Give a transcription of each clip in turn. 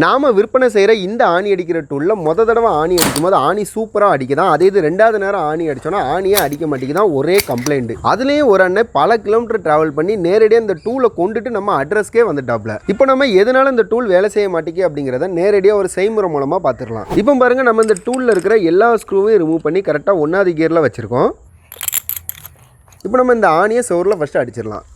நாம் விற்பனை செய்கிற இந்த ஆணி அடிக்கிற டூலில் மொத தடவை ஆணி அடிக்கும் போது ஆணி சூப்பராக அடிக்குதான் அதே இது ரெண்டாவது நேரம் ஆணி அடித்தோன்னா ஆணியே அடிக்க மாட்டேங்குதான் ஒரே கம்ப்ளைண்ட் அதுலேயும் ஒரு அண்ணன் பல கிலோமீட்டர் ட்ராவல் பண்ணி நேரடியாக இந்த டூலை கொண்டுட்டு நம்ம அட்ரஸ்க்கே வந்துட்டாப்ல. இப்போ நம்ம எதனால இந்த டூல் வேலை செய்ய மாட்டேங்குது அப்படிங்கிறத நேரடியாக ஒரு செய்முறை மூலமாக பார்த்துடலாம் இப்போ பாருங்கள் நம்ம இந்த டூலில் இருக்கிற எல்லா ஸ்க்ரூவையும் ரிமூவ் பண்ணி கரெக்டாக ஒன்றாவது கியரில் வச்சுருக்கோம். இப்போ நம்ம இந்த ஆணியை சோரில் ஃபஸ்ட்டு அடிச்சிடலாம்.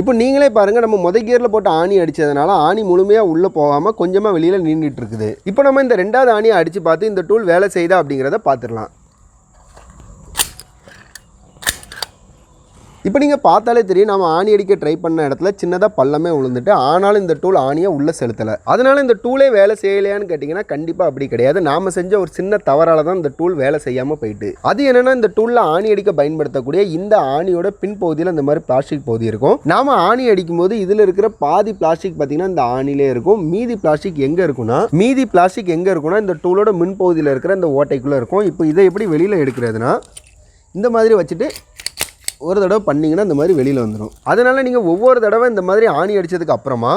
இப்போ நீங்களே பாருங்கள் நம்ம முத கியரில் போட்டு ஆணி அடித்ததுனால ஆணி முழுமையாக உள்ளே போகாமல் கொஞ்சமாக வெளியில் நின்றுட்டு இருக்குது. இப்போ நம்ம இந்த ரெண்டாவது ஆணியை அடித்து பார்த்து இந்த டூல் வேலை செய்தா அப்படிங்கிறத பார்த்துடலாம். இப்போ நீங்கள் பார்த்தாலே தெரியும் நம்ம ஆணி அடிக்க ட்ரை பண்ண இடத்துல சின்னதாக பள்ளமே விழுந்துட்டு ஆனாலும் இந்த டூல் ஆணியை உள்ளே செலுத்தலை. அதனால் இந்த டூலே வேலை செய்யலையான்னு கேட்டிங்கன்னா கண்டிப்பாக அப்படி கிடையாது. நாம் செஞ்ச ஒரு சின்ன தவறால தான் இந்த டூல் வேலை செய்யாமல் போயிட்டு. அது என்னென்னா இந்த டூலில் ஆணி அடிக்க பயன்படுத்தக்கூடிய இந்த ஆணியோட பின் பகுதியில் இந்த மாதிரி பிளாஸ்டிக் பகுதி இருக்கும். நாம் ஆணி அடிக்கும் போது இதில் இருக்கிற பாதி பிளாஸ்டிக் பார்த்தீங்கன்னா இந்த ஆணிலே இருக்கும். மீதி பிளாஸ்டிக் எங்கே இருக்குன்னா மீதி பிளாஸ்டிக் எங்கே இருக்குன்னா இந்த டூலோட மின் பகுதியில் இருக்கிற இந்த ஓட்டைக்குள்ளே இருக்கும். இப்போ இதை எப்படி வெளியில் எடுக்கிறதுனா இந்த மாதிரி வச்சுட்டு ஒரு தடவை பண்ணிங்கன்னா இந்த மாதிரி வெளியில் வந்துடும் அதனால் நீங்கள் ஒவ்வொரு தடவை இந்த மாதிரி ஆணி அடித்ததுக்கு அப்புறமா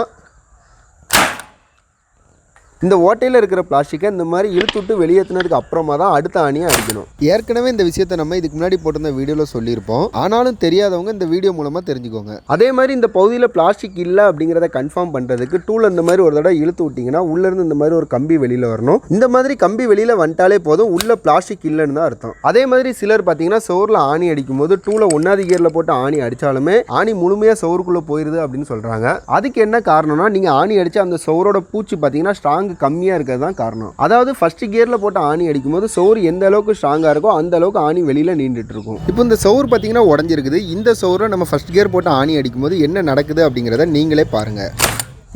இந்த ஓட்டையில் இருக்கிற பிளாஸ்டிக்கை இந்த மாதிரி இழுத்து விட்டு வெளியேற்றினதுக்கு அப்புறமா தான் அடுத்த ஆணியை அடிக்கணும். ஏற்கனவே இந்த விஷயத்தை நம்ம இதுக்கு முன்னாடி போட்டிருந்த வீடியோவில் சொல்லியிருப்போம். ஆனாலும் தெரியாதவங்க இந்த வீடியோ மூலமாக தெரிஞ்சுக்கோங்க. அதே மாதிரி இந்த பகுதியில் பிளாஸ்டிக் இல்லை அப்படிங்கிறத கன்ஃபார்ம் பண்ணுறதுக்கு டூல் இந்த மாதிரி ஒரு தடவை இழுத்து விட்டிங்கன்னா உள்ளேருந்து இந்த மாதிரி ஒரு கம்பி வெளியில் வரணும். இந்த மாதிரி கம்பி வெளியில் வந்துட்டாலே போதும் உள்ள பிளாஸ்டிக் இல்லைன்னு தான் அர்த்தம். அதே மாதிரி சிலர் பார்த்தீங்கன்னா சோறில் ஆணி அடிக்கும் போது டூலை ஒன்றாவது கியரில் போட்டு ஆணி அடித்தாலுமே ஆணி முழுமையாக சோறுக்குள்ளே போயிருது அப்படின்னு சொல்கிறாங்க அதுக்கு என்ன காரணம்னா நீங்கள் ஆணி அடித்து அந்த சோரோட பூச்சி பார்த்தீங்கன்னா ஸ்ட்ராங் கம்மியாக இருக்கிறது தான் காரணம். அதாவது ஃபர்ஸ்ட் கியரில் போட்டு ஆணி அடிக்கும் போது சோறு எந்த அளவுக்கு ஸ்ட்ராங்காக இருக்கோ அந்த அளவுக்கு ஆணி வெளியில் நீண்டுட்டு இருக்கும். இப்போ இந்த சோறு பார்த்தீங்கன்னா உடஞ்சிருக்குது. இந்த சோறை நம்ம ஃபர்ஸ்ட் கியர் போட்டு ஆணி அடிக்கும் போது என்ன நடக்குது அப்படிங்கிறத நீங்களே பாருங்கள்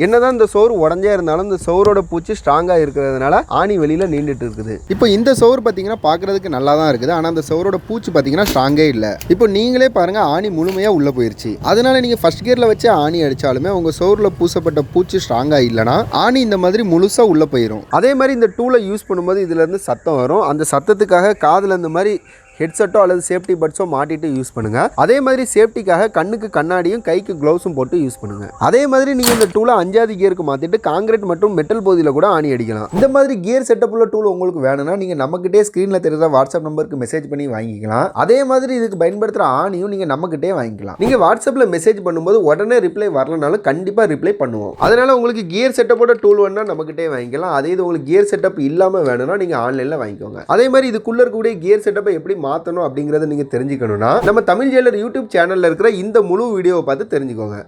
என்னதான் இந்த சோறு உடஞ்சே இருந்தாலும் இந்த சோரோட பூச்சி ஸ்ட்ராங்காக இருக்கிறதுனால ஆணி வெளியில் நீண்டுட்டு இருக்குது. இப்போ இந்த சோறு பார்த்தீங்கன்னா பார்க்கறதுக்கு நல்லா தான் இருக்குது. ஆனால் அந்த சோரோட பூச்சி பார்த்தீங்கன்னா ஸ்ட்ராங்கே இல்லை. இப்போ நீங்களே பாருங்க ஆணி முழுமையாக உள்ளே போயிருச்சு. அதனால நீங்கள் ஃபர்ஸ்ட் கியரில் வச்சு ஆணி அடித்தாலுமே உங்கள் சோறில் பூசப்பட்ட பூச்சி ஸ்ட்ராங்காக இல்லைனா ஆணி இந்த மாதிரி முழுசாக உள்ளே போயிடும் அதே மாதிரி இந்த டூலை யூஸ் பண்ணும்போது இதுலேருந்து சத்தம் வரும். அந்த சத்தத்துக்காக காதில் இந்த மாதிரி ஹெட்செட்டோ அல்லது சேஃப்டி பட்ஸோ மாட்டிட்டு யூஸ் பண்ணுங்க. அதே மாதிரி சேஃப்டிக்காக கண்ணுக்கு கண்ணாடியும் கைக்கு க்ளவுஸும் போட்டு யூஸ் பண்ணுங்க. அதே மாதிரி நீங்க இந்த டூலை அஞ்சாவது கியருக்கு மாத்திட்டு காங்கிரீட் மற்றும் மெட்டல் பகுதியில் கூட ஆணி அடிக்கலாம். இந்த மாதிரி கியர் செட்டப் உள்ள டூல் உங்களுக்கு வேணும்னா நீங்க நம்மகிட்டே ஸ்கிரீன்ல தெரியுற வாட்ஸ்அப் நம்பருக்கு மெசேஜ் பண்ணி வாங்கிக்கலாம். அதே மாதிரி இதுக்கு பயன்படுத்துற ஆணியும் நீங்க நம்மகிட்டே வாங்கிக்கலாம். நீங்க வாட்ஸ்அப்ல மெசேஜ் பண்ணும்போது உடனே ரிப்ளை வரலனாலும் கண்டிப்பா ரிப்ளை பண்ணுவோம். அதனால உங்களுக்கு கியர் செட்டப்போட டூல் வேணும்னா நம்மகிட்டே வாங்கிக்கலாம். அதே இது உங்களுக்கு கியர் செட்டப் இல்லாம வேணும்னா நீங்க ஆன்லைன்ல வாங்கிக்கோங்க. அதே மாதிரி இதுக்குள்ள இருக்கக்கூடிய கியர் செட்டப்பை எப்படி மாற்றணும் அப்படிங்கிறத நீங்கள் தெரிஞ்சுக்கணும்னா நம்ம தமிழ் ஜெயலர் யூடியூப் சேனலில் இருக்கிற இந்த முழு வீடியோவை பார்த்து தெரிஞ்சுக்கோங்க.